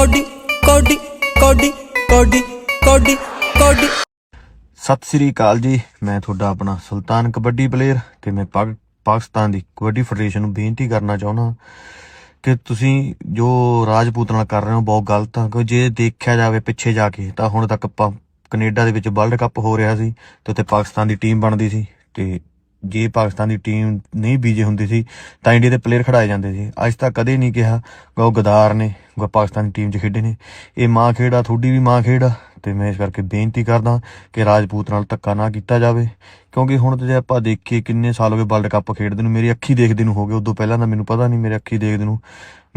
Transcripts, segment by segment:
Cody ਕੋਡੀ ਕੋਡੀ ਕੋਡੀ ਕੋਡੀ ਕੋਡੀ। ਸਤਿ ਸ੍ਰੀ ਅਕਾਲ ਜੀ। ਮੈਂ ਤੁਹਾਡਾ ਆਪਣਾ ਸੁਲਤਾਨ ਕਬੱਡੀ ਪਲੇਅਰ ਤੇ ਮੈਂ ਪਾਕ- ਪਾਕਿਸਤਾਨ ਦੀ ਕਬੱਡੀ ਫੈਡਰੇਸ਼ਨ ਨੂੰ ਬੇਨਤੀ ਕਰਨਾ ਚਾਹੁੰਦਾ ਕਿ ਤੁਸੀਂ ਜੋ ਰਾਜਪੂਤ ਨਾਲ ਕਰ ਰਹੇ ਹੋ, ਬਹੁਤ ਗਲਤ ਆ। ਕਿਉਂਕਿ ਜੇ ਦੇਖਿਆ ਜਾਵੇ ਪਿੱਛੇ ਜਾ ਕੇ, ਤਾਂ ਹੁਣ ਤੱਕ ਆਪਾਂ ਕੈਨੇਡਾ ਦੇ ਵਿੱਚ ਵਰਲਡ ਕੱਪ ਹੋ ਰਿਹਾ ਸੀ ਤੇ ਉੱਥੇ ਪਾਕਿਸਤਾਨ ਦੀ ਟੀਮ ਬਣਦੀ ਸੀ ਤੇ ਜੇ ਪਾਕਿਸਤਾਨ ਦੀ ਟੀਮ ਨਹੀਂ ਬੀਜੇ ਹੁੰਦੀ ਸੀ, ਤਾਂ ਇੰਡੀਆ ਦੇ ਪਲੇਅਰ ਖੜਾਏ ਜਾਂਦੇ ਸੀ। ਅੱਜ ਤੱਕ ਕਦੇ ਨਹੀਂ ਕਿਹਾ ਉਹ ਗਦਾਰ ਨੇ ਉਹ ਪਾਕਿਸਤਾਨ ਦੀ ਟੀਮ 'ਚ ਖੇਡੇ ਨੇ। ਇਹ ਮਾਂ ਖੇਡ ਆ, ਤੁਹਾਡੀ ਵੀ ਮਾਂ ਖੇਡ ਆ। ਤੇ ਮੈਂ ਇਸ ਕਰਕੇ ਬੇਨਤੀ ਕਰਦਾ ਕਿ ਰਾਜਪੂਤ ਨਾਲ ਧੱਕਾ ਨਾ ਕੀਤਾ ਜਾਵੇ। ਕਿਉਂਕਿ ਹੁਣ ਤੇ ਜੇ ਆਪਾਂ ਦੇਖੀਏ ਕਿੰਨੇ ਸਾਲ ਹੋ ਗਏ ਵਰਲਡ ਕੱਪ ਖੇਡਦੇ ਨੂੰ, ਮੇਰੀ ਅੱਖੀ ਦੇਖਦੇ ਨੂੰ ਹੋ ਗਏ। ਉਦੋਂ ਪਹਿਲਾਂ ਤਾਂ ਮੈਨੂੰ ਪਤਾ ਨਹੀਂ, ਮੇਰੇ ਅੱਖੀ ਦੇਖਦੇ ਨੂੰ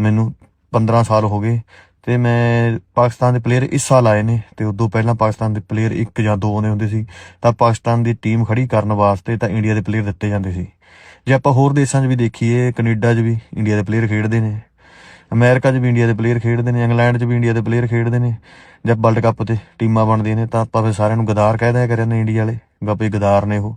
ਮੈਨੂੰ 15 ਸਾਲ ਹੋ ਗਏ। ਤੇ ਮੈਂ ਪਾਕਿਸਤਾਨ ਦੇ ਪਲੇਅਰ ਇਸ ਸਾਲ ਆਏ ਨੇ ਤੇ ਉਦੋਂ ਪਹਿਲਾਂ ਪਾਕਿਸਤਾਨ ਦੇ ਪਲੇਅਰ ਇੱਕ ਜਾਂ ਦੋ ਆਉਂਦੇ ਹੁੰਦੇ ਸੀ, ਤਾਂ ਪਾਕਿਸਤਾਨ ਦੀ ਟੀਮ ਖੜੀ ਕਰਨ ਵਾਸਤੇ ਤਾਂ ਇੰਡੀਆ ਦੇ ਪਲੇਅਰ ਦਿੱਤੇ ਜਾਂਦੇ ਸੀ। ਜੇ ਆਪਾਂ ਹੋਰ ਦੇਸ਼ਾਂ 'ਚ ਵੀ ਦੇਖੀਏ, ਕੈਨੇਡਾ 'ਚ ਵੀ ਇੰਡੀਆ ਦੇ ਪਲੇਅਰ ਖੇਡਦੇ ਨੇ, ਅਮਰੀਕਾ 'ਚ ਵੀ ਇੰਡੀਆ ਦੇ ਪਲੇਅਰ ਖੇਡਦੇ ਨੇ, ਇੰਗਲੈਂਡ 'ਚ ਵੀ ਇੰਡੀਆ ਦੇ ਪਲੇਅਰ ਖੇਡਦੇ ਨੇ, ਜਦ ਵਰਲਡ ਕੱਪ ਤੇ ਟੀਮਾਂ ਬਣਦੀਆਂ ਨੇ, ਤਾਂ ਆਪਾਂ ਫਿਰ ਸਾਰਿਆਂ ਨੂੰ ਗਦਾਰ ਕਹਿ ਦਿਆ ਕਰਿਆ ਨੇ ਇੰਡੀਆ ਵਾਲੇ ਗੱਪੇ ਗਦਾਰ ਨੇ ਉਹ।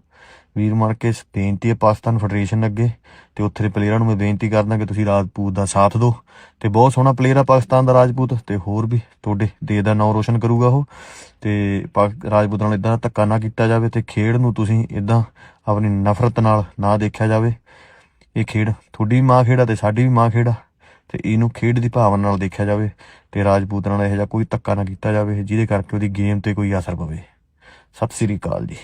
ਵੀਰ ਮਾਰ ਕੇ ਬੇਨਤੀ ਹੈ ਪਾਕਿਸਤਾਨ ਫੈਡਰੇਸ਼ਨ ਅੱਗੇ ਤੇ ਉੱਥੇ ਦੇ ਪਲੇਅਰਾਂ ਨੂੰ ਮੈਂ ਬੇਨਤੀ ਕਰਦਾ ਕਿ ਤੁਸੀਂ ਰਾਜਪੂਤ ਦਾ ਸਾਥ ਦਿਓ ਤੇ ਬਹੁਤ ਸੋਹਣਾ ਪਲੇਅਰ ਆ ਪਾਕਿਸਤਾਨ ਦਾ ਰਾਜਪੂਤ ਤੇ ਹੋਰ ਵੀ ਤੁਹਾਡੇ ਦੇਸ਼ ਦਾ ਨਾਮ ਰੋਸ਼ਨ ਕਰੂਗਾ ਉਹ ਤੇ ਪਾਕ- ਰਾਜਪੂਤ ਨਾਲ ਇਦਾਂ ਧੱਕਾ ਨਾ ਕੀਤਾ ਜਾਵੇ ਤੇ ਖੇਡ ਨੂੰ ਤੁਸੀਂ ਇਦਾਂ ਆਪਣੀ ਨਫ਼ਰਤ ਨਾਲ ਨਾ ਦੇਖਿਆ ਜਾਵੇ। ਇਹ ਖੇਡ ਤੁਹਾਡੀ ਵੀ ਮਾਂ ਖੇਡਾ ਆ ਤੇ ਸਾਡੀ ਵੀ ਮਾਂ ਖੇਡ ਆ ਤੇ ਇਹਨੂੰ ਖੇਡ ਦੀ ਭਾਵਨਾ ਨਾਲ ਦੇਖਿਆ ਜਾਵੇ ਤੇ ਰਾਜਪੂਤ ਨਾਲ ਇਹੋ ਜਿਹਾ ਕੋਈ ਧੱਕਾ ਨਾ ਕੀਤਾ ਜਾਵੇ ਜਿਹਦੇ ਕਰਕੇ ਉਹਦੀ ਗੇਮ ਤੇ ਕੋਈ ਅਸਰ ਪਵੇ। ਸਤਿ ਸ੍ਰੀ ਅਕਾਲ ਜੀ।